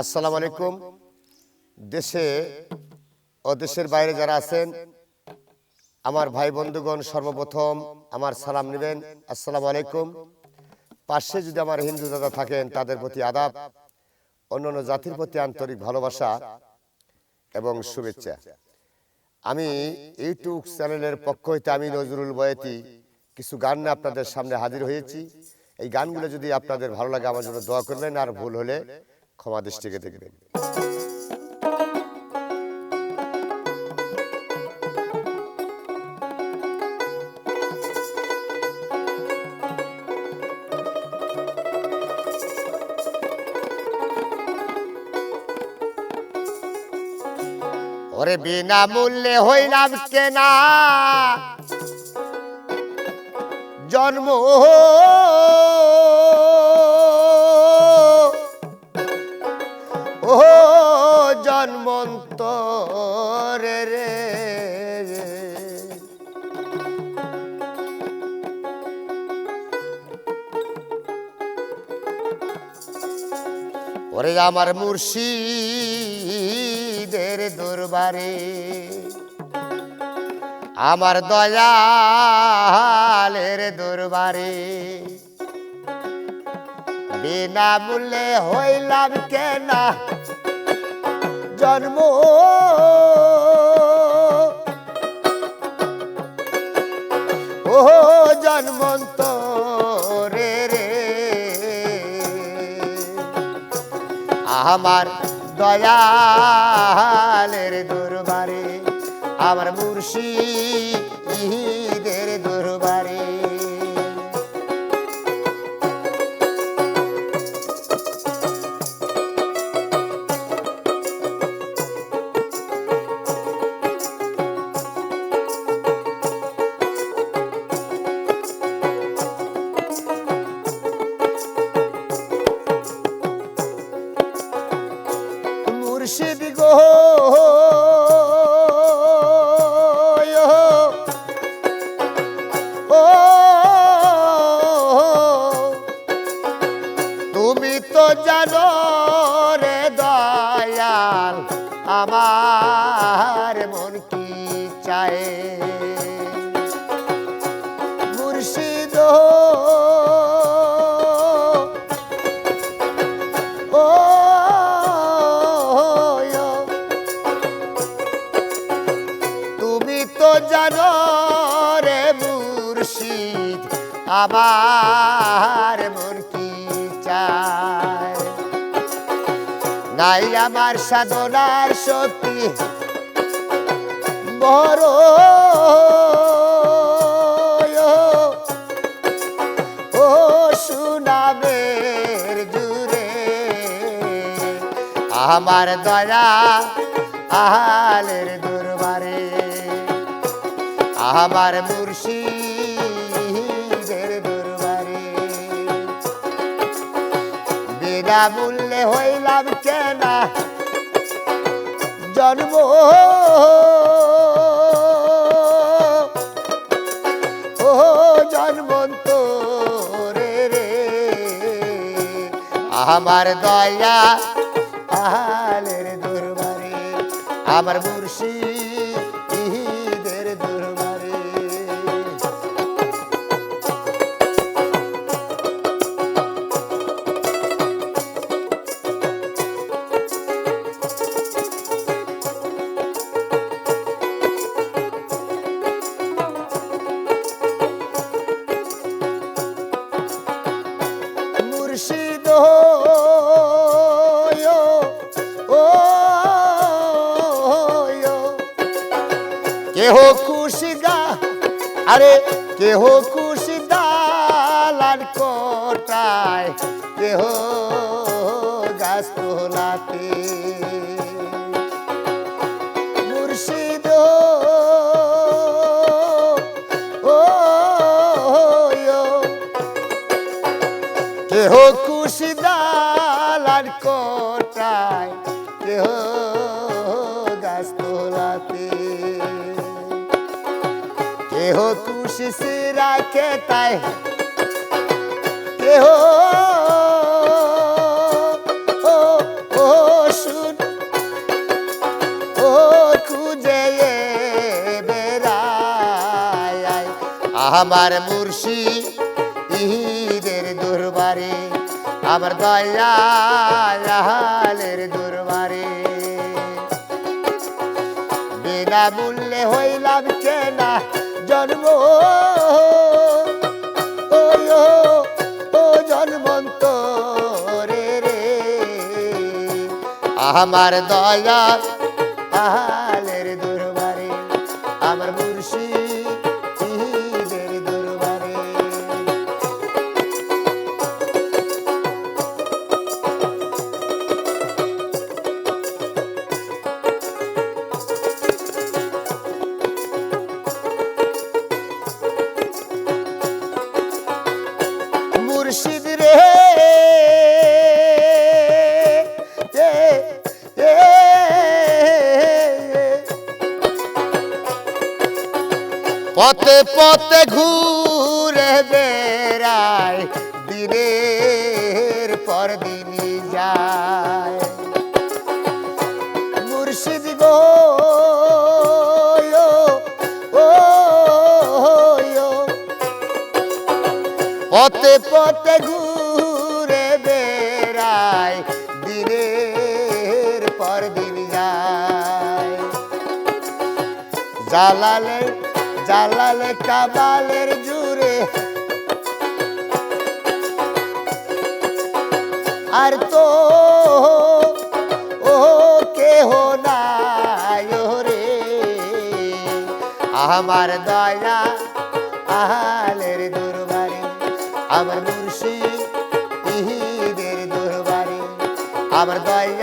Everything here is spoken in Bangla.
আসসালামু আলাইকুম। দেশে ও দেশের বাইরে যারা আছেন, আমার ভাই বন্ধুগণ সর্বপ্রথম আমার সালাম নেবেন। আসসালামু আলাইকুম। পাশে যদি আমার হিন্দু দাদা থাকেন, তাদের প্রতি আদাব, অন্যান্য জাতির প্রতি আন্তরিক ভালোবাসা এবং শুভেচ্ছা। আমি ইউটিউব চ্যানেলের পক্ষ হইতে আমি নজরুল বয়েতি কিছু গান আপনাদের সামনে হাজির হয়েছি। এই গানগুলো যদি আপনাদের ভালো লাগে, আমার জন্য দোয়া করবেন, আর ভুল হলে ক্ষমা দৃষ্টিকে দেখবেন ওরে বিনা মূল্যে হইলাম কেনা। জন্ম ও জন্মন্তরে রে। ওরে আমার মুর্শিদের দরবারে আমার দয়ালের দরবারে। বিনা মূল্যে হইলাম কেনা জন্ম। ও জন্মন্ত রে রে। আমার দয়ালের দরবারে। আমার মুর্শিদের মুর্শিদ তুমি তো জানো রে মুর্শিদ, আমার মন কি চায়? নাই আমার সাধনার শক্তি, বড় আমার দয়া, আহালের দরবারে। আমার মুর্শিদের দরবারে। বিনা মূল্যে হইলাম কেনা জন্ম। ও জন্মন্ত রে। রে আমার দয়া দরবারে আমার মুর্শিদের কেহ খুশি গা, আরে কেহ খুশি দালান কোটায়, কেহ গাছ তোলাতে। মুর্শিদ কেহ খুশি দালান কোটায়, কেহ রাখে তাই। কেহ আমার মুর্শি ইহিদের দুর্বারে আমার দয়ালের দুর্বারে। বিনা মূল্যে হইলাম জন্ম। ও ও, ও জন্মন্ত রে। আমার দয়া আহালের দরবারে আমার মুর্শি পথে পথে ঘুরে বেড়ায় দিনের পর দিনই যায়। মুর্শিদ গো পথে পথে ঘুরে বেড়ায় দিনের পর দিন যায়। জালালে জালালে কাবালের জুড়ে। আর তো ও কেহ নাই রে আমার দয়া, আহালের দরবারে, আমার মুর্শি ইহিদের দরবারে। আমার দয়া